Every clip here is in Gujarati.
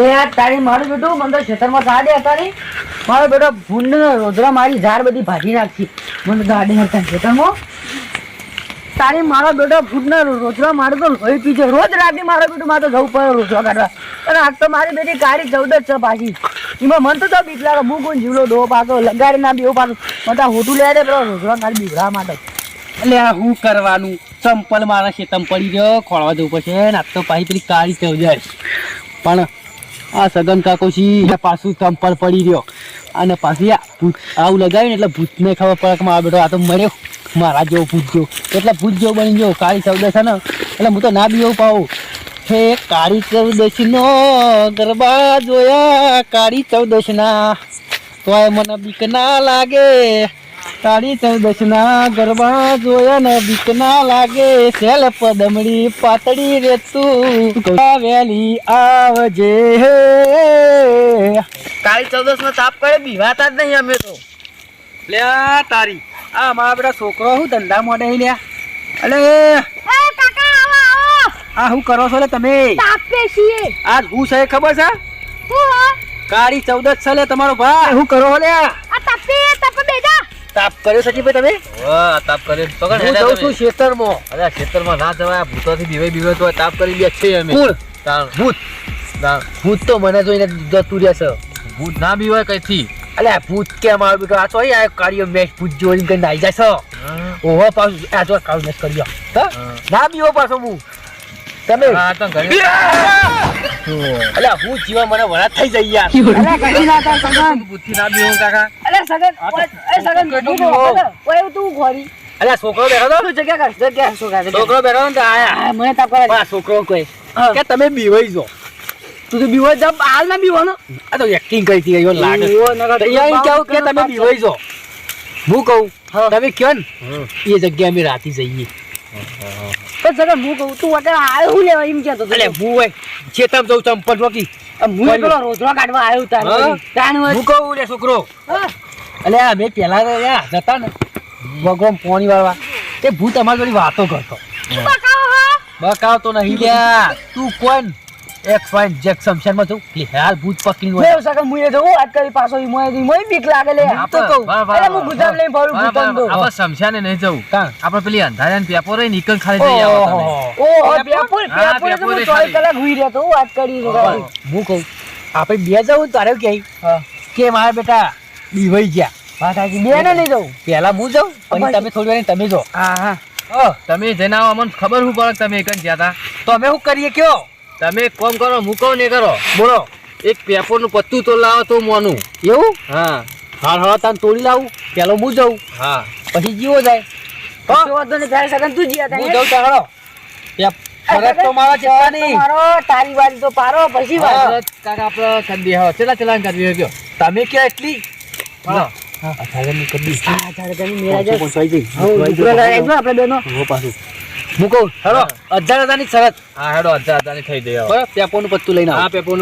યાર તારી મારું બેટું, મને તો ખેતરમાં સાડે હતા મારો બેટો ભૂંડ રોદરા મારી ઝાડ બધી ભાજી નાખી. મને ગાડી હતા ખેતરમાં તારી મારો બેટો ભૂંડ રોજરા મારે તો લોહી પીજે રોજ રાતે મારો બેટો મારે તો જવું પડે રોજરા કાઢવા. અને આજ તો મારી બેટી કાળી ચૌદ જ છે પાછી. એમાં મન તો તો બીક લાગે હું કોણ જીવડો ડો પાતો લગાડી ના બેવું પાકો મને તો હોટું લે દે પેલો રોજરા કાઢી બીવડા માટે. એટલે શું કરવાનું? ચંપલ મારા ખેતમ પડી ગયો ખોળવા જવું પડશે ને? આજ તો પાછી પેલી કાળી જાય પણ આ સગન કાકોશી પાછું ચંપલ પડી રહ્યો. અને પાછી આવું લગાવ્યું ને એટલે ભૂતને ખબર પડે કે મારા બેટો આ તો મર્યો. મારા જેવો ભૂત જેવો. એટલે ભૂત જેવો બની ગયો. કાળી ચૌદશા ને. એટલે હું તો ના બીવું પાઉં હે, કાળી ચૌદશ નો ગરબા જોયા. કાળી ચૌદશ ના તોય મને બીક ના લાગે. કાળી ચૌદશના ગરબા જોયા ને બીક ના લાગે. સેલ પદમડી પાતળી રે તું વેલી આવજે કાળી ચૌદસ નો તાપ કરે બીવાતા જ નહીં અમે તો. લે તારી આ મારા બધા છોકરો હું ધંધા મોડે લ્યા? અલે. આ શું કરો છો લે તમે? આજ હું છે ખબર છે? કાળી ચૌદશ છે લે તમારો ભાઈ. હું કરો લે તાપ કર્યો સચી ભાઈ તમે? વાહ, તાપ કર્યો. તો કણ હું જાઉં? છું ખેતરમાં અરે ખેતરમાં ના જવાય. ભૂતોથી બીવાઈ બીવાઈ તો તાપ કરી લે છે અમે. કોણ તાણ. ભૂત. ભૂત તો મને જોઈને જતું છે. ભૂત ના બીવાય કઈથી? અલે ભૂત કેમ આવ્યો બેટો આ તો આ કાળીઓ મેચ ભૂત જોઈને કઈ નાઈ જાય છે. ઓહો પાછું આ જો કાળું મેચ કરી. ના બીવો પાછો હું. તમે? અલ્યા હું જીવા મને વડા થઈ જાય યાર. બુદ્ધિ બીવો ના બીવું કાકા. સગન એ સગન. ઓય તું ઘોરી. છોકરો બેઠો તો તું જગ્યા કર જગ્યા છોકરા છોકરો બેઠો ને આયા. મને તાપ કરે આ છોકરો કોઈ. કે તમે બીવાઈ જો તું તો બીવો જબ હાલ ના. બીવાનો આ તો એક્ટિંગ કરી હતી લાગે. અહીંયા કેવું કે તમે બીવાઈ જો હું કહું. તમે કયો ને એ જગ્યા અમે રાતે જઈએ. પણ સગન હું કહું તું અત્યારે આવ્યો હું લેવા એમ કહેતો હતો. અલે હું હોય ચેતમ જઉં ચંપલ રોકી હું પેલો કાઢવા આવ્યો તાર? વળી. હું કહું લે છોકરો. અલે આ પેલા તો યા જતા ને. ભગવાન પોણી વાળવા. તે ભૂત અમારી જોડી વાતો કરતો. બકાવતો નહીં લ્યા. તું કોણ? એક્સ વાય જેક શમશાનમાં જવું લે હાલ ભૂત પકડી હોય. એવું સગન હું એ જવું વાત કરી પાછો ઈ મોય દી મોય બીક લાગે લે. હું તો કહું. અરે હું ગુદામ લઈને ફરું ગુદામ તો. આપણે શમશાને નહીં જવું. કાં? આપણે પેલી અંધારાની પેપર હોય નીકળ ખાલી જઈ આવો તમે. ઓહો. પેપર પેપર તો હું કલાક હુઈ રહેતો હું વાત કરી હું. કહું આપણે બે જવું તારે કે કે મારા બેટા બીવાઈ ગયા. બે ને નહીં જવું. પેલા હું જાઉં પછી તમે થોડી વાર તમે જો. હા હા. હા તમે જઈને આવો અમને ખબર શું પડે તમે એક જ ગયા હતા. તો અમે શું કરીએ કયો? તમે એક કામ કરો મૂકો ને કરો. બોલો. એક પેપરનું પત્તું તો લાવો તો મોનું. એવું? હા. હાલ હાલ તાન તોડી લાવું. પેલો હું જાઉં. હા. પછી જીવો જાય. તો વાંધો નહીં તારે સગન તું જીયા હું જાઉં તારો. ફરજ તો મારો ચેતવા મારો તારી વારી તો પારો પછી વાત કાકા આપણે કરી દઈએ ચલા ચલા ચેલા કરી દઈએ તમે ક્યાં એટલી? હા. અઠાગરની કરી કદી કઈ મેરા જાય તારે એકલો આપણે બેનો. હું પાછું. હજાર શરત. હા હેડો હજાર થઈ હવે. બરાબર પેપરનું પત્તું લઈને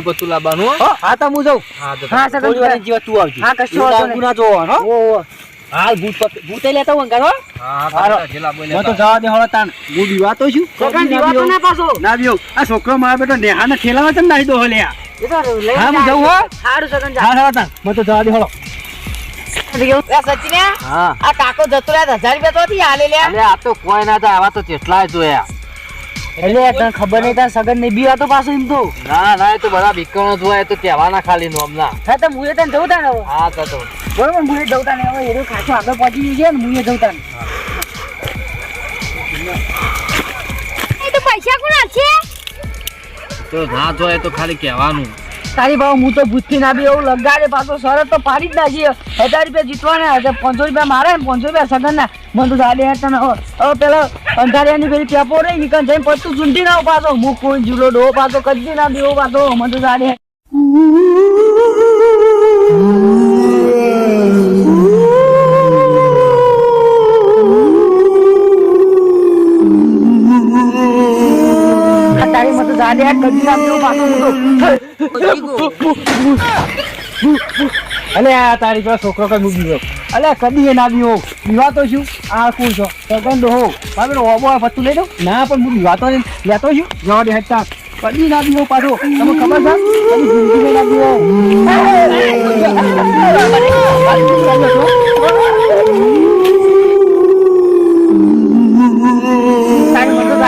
પત્તું લાવવાનું હા. હા તો હું જાઉં. હા હા થોડી વાર જીવા તું આવજી. હા, કશો હું વાંધો લાગુ ના જોવાનો ઓ ઓ. હાલ ભૂત પક- ભૂતે લેતા હું. અંગારો હા જેલા બોલે હું તો જવા દે હળો તાણ. હું બીવાતો છું. સગન દીવાતો ના પાછો. ના બીવ આ છોકરો મારા બેટો નેહાના ને ચમ નાહી દો હલ્યા એ તો હા, હું. જઉં હો. સારું સગન જા. હા હા તાણ. હું તો જવા દે હળો. હા. આ કાકો જતો રહ્યા હજાર રૂપિયા તો હાલે લે અલે આ તો કોઈ ના આવા તો કેટલાય જોયા. એટલે તને ખબર નહીં તાર સગન નહીં. બીવા તો પાછું એમ તો. ના ના એ તો બધા બીકણો જોયા તો કહેવાના ખાલી નોમના હા તો મુએ તને જવું હા તો તો. બરોબર મુએ જવું તાને હવે. એનું ખાસો આગળ પહોંચી છે ને મુએ જવું તાને એ તો પૈસા કોના છે તો ના જોય તો ખાલી કહેવાનું. તારી ભાવ હું તો ભૂતથી ના બી એવું લગાડે પાછો શરત તો પાડી જ નાખી. હજાર રૂપિયા જીતવાના હશે પાંચસો રૂપિયા મારે ને પાંચસો રૂપિયા સગન ના મને તો જાડે તને હવે પેલા અંધારિયાની પેલી પેપો રહી નીકળ જઈને પત્તું ચૂંટી ના પાછો. હું કોઈ જુલો ડો પાછો, કદી ના બીવો પાછો. મને તો જાડે તો કદી ના બીવો પાછો હું તો અલે આ તારી પાસે છોકરો કઈ મૂકી ગયો. અલે કદી એ ના બીવો તો છું આ કોણ છો? સગન હો મારે ઓબો આ પત્તું લઈ દઉં ના પણ હું બીવાતો નહીં. લેતો છું જવા દે હેઠતા કદી ના બીવો પાછો. તમને ખબર છે? કદી જિંદગીમાં ના બીવો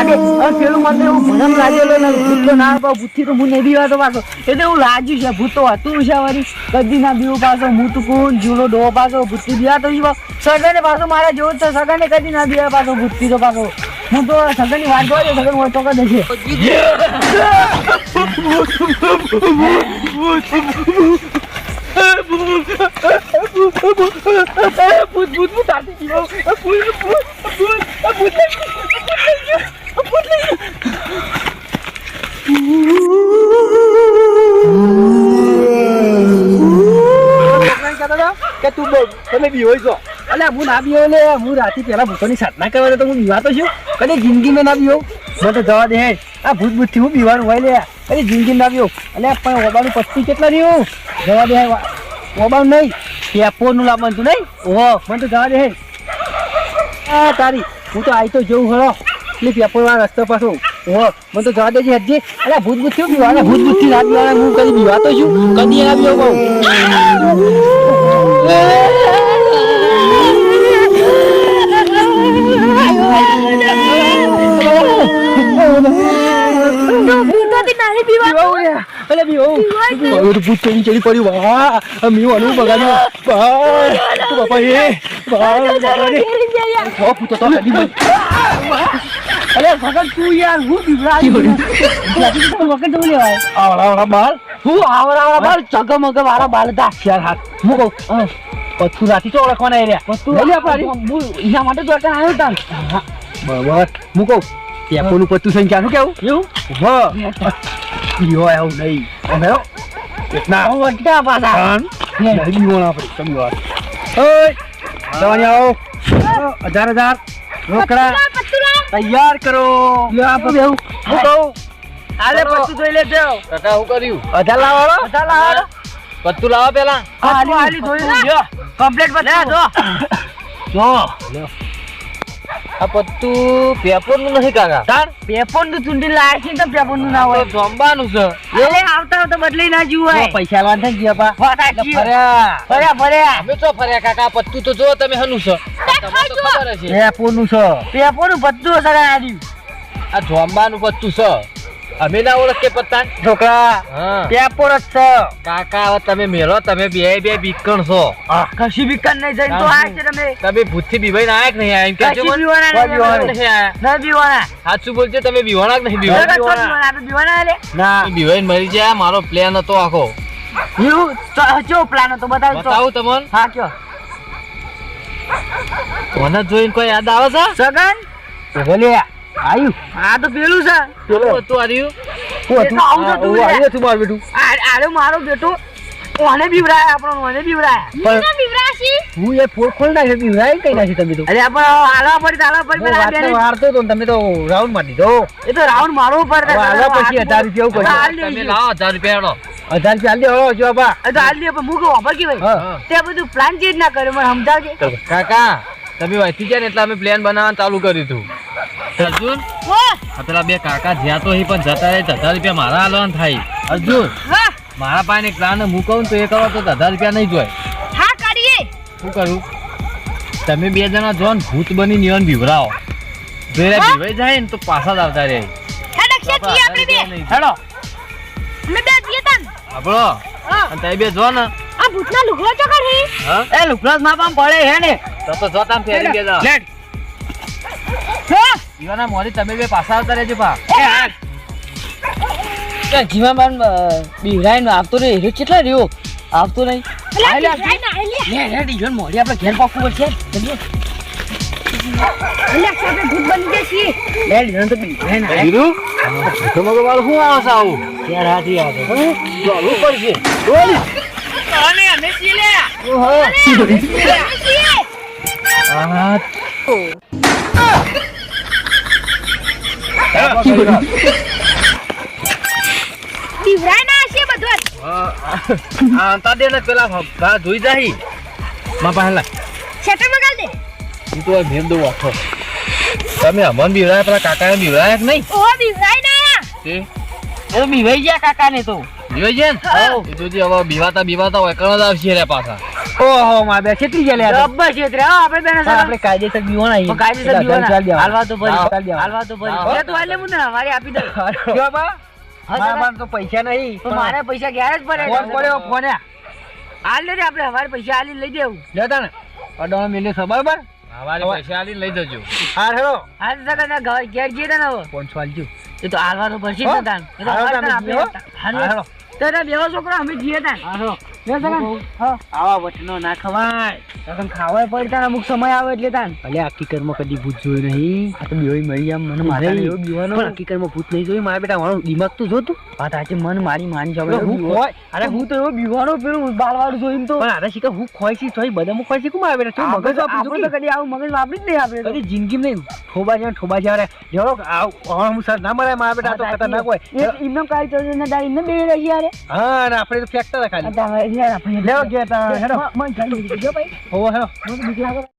લાગે હવે પેલું મને એવું ભરમ લાગેલો ને ભૂત ના આવે, ભૂતથી તો હું નહીં બીવાતો પાછો એટલે એવું લાગ્યું છે ભૂતો હતું છે વળી કદી ના બીવું પાછો કોણ જૂનો ડો પાછો ભૂતથી બીવાતો છું સગને પાછો મારા જેવો તો સગાને સગને કદી ના બીવા પાછો ભૂતથી તો પાછો હું તો સગનની વાત જોઈ સગન હોય તો કદે છે છોકરાને તું તમે બીવો છો. અલ્યા, હું ના બીવો લે, હું રાતે પહેલા ભૂતોની સાધના કરવા તો હું બીવાતો છું કદી જિંદગીમાં ના બીવો મને તો જવા દે આ ભૂત ભૂતથી હું બીવાનું હોય લે. કદી જિંદગી ના બીવો અલે પણ ઓબાનું પસ્તી કેટલા રહ્યું જવા દે ઓબાનું નહીં. પેપોનું લાવવાનું તું નહીં? ઓહો, મને તો જવા દે આ તારી, હું તો આવી તો જવું હળો. એટલે પેપર વાળા રસ્તો પાછો ઓહો, મને તો જવા દેજે હજી અલ્યા ભૂત ભૂત થયું બીવાના ભૂત ભૂતથી રાત બીવાના હું કદી બીવાતો છું કદી ના બીવો અલે બીવો હવે તો ભૂત ચડી ચડી પડ્યું વાહ આ મીઓ અનુ બગાડ્યો વાહ તું બાપા એ વાહ બગાડે ઓ ભૂતો તો કદી મત અરે સગન તું યાર હું બીવડાવી વખત તો લેવાય આવડા આવડા બાલ હું આવડા આવડા બાલ ચગમગ વાળા બાલ હતા યાર હાથ હું કહું પથ્થુ રાતી તો ઓળખવાના એ રહ્યા વસ્તુ લઈ આપણે હું એના માટે તો આવ્યો તાન બરાબર હું કહું ટેપોનું પત્તું સંખ્યા ક્યાંનું કેવું એવું વાહ યો એવું નહીં અમે એટલા હું વટકા પાછા નહીં બીવોના આપણે તમે ઓય જવાની આવો હજાર હજાર રોકડા તૈયાર કરો. હું કહું? આલે જોઈ લે દેવ કાકા શું કર્યું? હજાર લાવો બધા લાવો પત્તું લાવો પેલા આલી આલી જોઈ લે કમ્પ્લીટ બતા જો. જો. આ પત્તું પેપરનું નથી કાકા. તાર પેપરનું ચૂંટણી લાયક છે તો પેપરનું ના હોય જમવાનું છે. એટલે આવતા આવતા બદલી ના જીવ હોય. પૈસા વાંધા ગયા પા. ફર્યા. ફર્યા ફર્યા. અમે તો ફર્યા કાકા પત્તુ પત્તું તો જો તમે હનું છો. પેપર ટેપોનું છે. પેપરનું બધું છે આ જોંબાનું પત્તું છે. અમે ના ઓળખે પત્તા છોકરા પેપર જ છે? કાકા હવે તમે મેલો તમે બે બે બીકણ છો. કશી બીકણ નહીં જઈને તો આ છે તમે. તમે ભૂતથી બીવાઈ ના આયા કે નહીં આયા? કશી બીવાના નહીં આયા. બીવાના. સાચું બોલજો તમે બીવાના કે નહીં બીવાના? આપણે બીવાના લે ના. બીવાઈ મરી જાય મારો પ્લાન હતો આખો. યુ ચો પ્લાન હતો બતાવ તો. બતાવું તમને. હા કયો. મને જોઈને કોઈ યાદ આવે છે? સગન? બોલે આયુ. આ તો પેલું છે. પેલું. હતું આર્યું. હું એ તો આવું તો તું લે. હતું મારું બેટું. આરે મારો બેટો. ઓને બીવરાય આપણો ઓને બીવરાય પણ બીવરાશી હું એ ફોર ખોલ નાખે બીવરાય કઈ નાખી તમે તો? અરે આપણ આલા પડી તાલા પડી હું પેલા બેને- વાળતો તો તમે તો રાઉન્ડ મારી દીધો. એ તો રાઉન્ડ મારવો પડે હાલવા પછી 1000 રૂપિયા ઉપર તમે લાવો 1000 રૂપિયા હેડો. હજાર રૂપિયા હાલી હળો જો બા એ તો હાલી પણ મૂકો વાપર કે ભાઈ? તે બધું પ્લાન ચેન્જ ના કર્યો મને સમજાવજે. કાકા તમે વાંચી ગયા ને એટલે અમે પ્લાન બનાવવાનું ચાલુ કર્યું હતું. અર્જુન? હા પેલા બે કાકા જ્યાં તો અહીં પણ જતા રહે તો હજાર રૂપિયા મારા હાલવાન થાય. અર્જુન મારા પાસે એક પ્લાન મૂકવું તો એ કરો તો હજાર રૂપિયા નહીં હા કરીએ. શું કરું? તમે બે જણા જો ને ભૂત બની નિયન બીવરાવો જો એ બીવાઈ જાય ને તો પાછા જ આવતા રહે. હેડ બે. હેડો. અમે બે જઈએ તન આપણો અને બે જો ને. આ ભૂતના લુગડો હા? એ માં પણ પડે હે ને. તો તો જોતા ફેરી બે જણા લેટ. હા. ઈવાના મોરી તમે બે પાછા આવતા રહેજો પા એ જીવા બાન બીવરાય આવતો રે હીરો કેટલા રહ્યો? આવતો નહીં. પેલા આયલા. બિવરાય ના આયલે લે લે ડીજન મોડી આપણે ઘેર પાકવું પડશે. આપણે ભૂત બની ગયા છીએ. લે ડીજન તો શું આવે છે આવું? ક્યારે આવે. ચાલવું પડશે. અને અમે છીએ લે. અમે છીએ બિવરાય ના છીએ બધું આ અંતા દે ને પેલા ધોઈ જાહી. માં પહેલા દે. તો ભેમ દઉં આખો તમે અમન બીવરાય પેલા કાકાને બીવરાય કે નહીં? ઓ બિવરાય ના તે? બીવાઈ ગયા કાકાને તો. જોઈ છે ને? એ હવે બીવાતા બીવાતા હોય કણ જ આવશે રે પાછા. ઓહો માર બે કેટલી ગયા લે આ તો? જબ્બર છે રે, હો, આપણે બેને પણ આપણે કાયદેસર બીવો ના કાયદેસર બીવો ના. હાલવા તો ભરી. હાલવા તો ભરી. એ તો હાલે હું ને આપી દે. જો બા, મારા. તો પૈસા નહીં તો મારે પૈસા ગયા જ પડે. ફોન પડ્યો ફોન. આ. હાલ લે આપણે હવારે પૈસા હાલી લઈ દેવું. લેતા ને અડોણો મિલ્યો છે બરાબર? પૈસા આલીને લઈ જજો. હા હેલો. હાલ સગા ને ઘર- ઘેર જઈએ ને હવે. પાંચસો આલજો એ તો હાલવા તો પડશે જ તાન. એ તો હાલો તમે હાલ. તારા બેવો છોકરો અમે જીએ તાન. આવા વચનો ના ખવાય. તને ખાવાય પડે તાન અમુક સમય આવે એટલે તાન. અલે હકીકતમાં કદી ભૂત જોયું નહીં. આ તો બેવઈ મરી આમ મને માથાને નહીં. એવું પણ હકીકતમાં ભૂત નહીં જોયું. મારા બેટા મારું દિમાગ તો જોતું. વાત આજે મન મારી માની જાવ હું ખોય અરે હું તો એવો બીવાનો પેલું બાલવાળું જોઈને તો. પણ આના શીખર હું ખોય છી તોય બદામ ખોય છી. કું મારા બેટા? તું મગજ આપણે તો કદી આવું મગજ વાપરી જ નહીં આપણે કદી જિંદગી નહીં. ઠોબા જ્યાં ઠોબા રે જેવો હું સર ના મળે મારા બેટા તો ખતરનાક હોય. તો ને બે રહી યાર હા આપણે તો ફેક્ટર ખાલી યાર આપણે લેવા તા હેડો. મન ચાલી ગયું ભાઈ. હોવો હેડો. બીક લાગે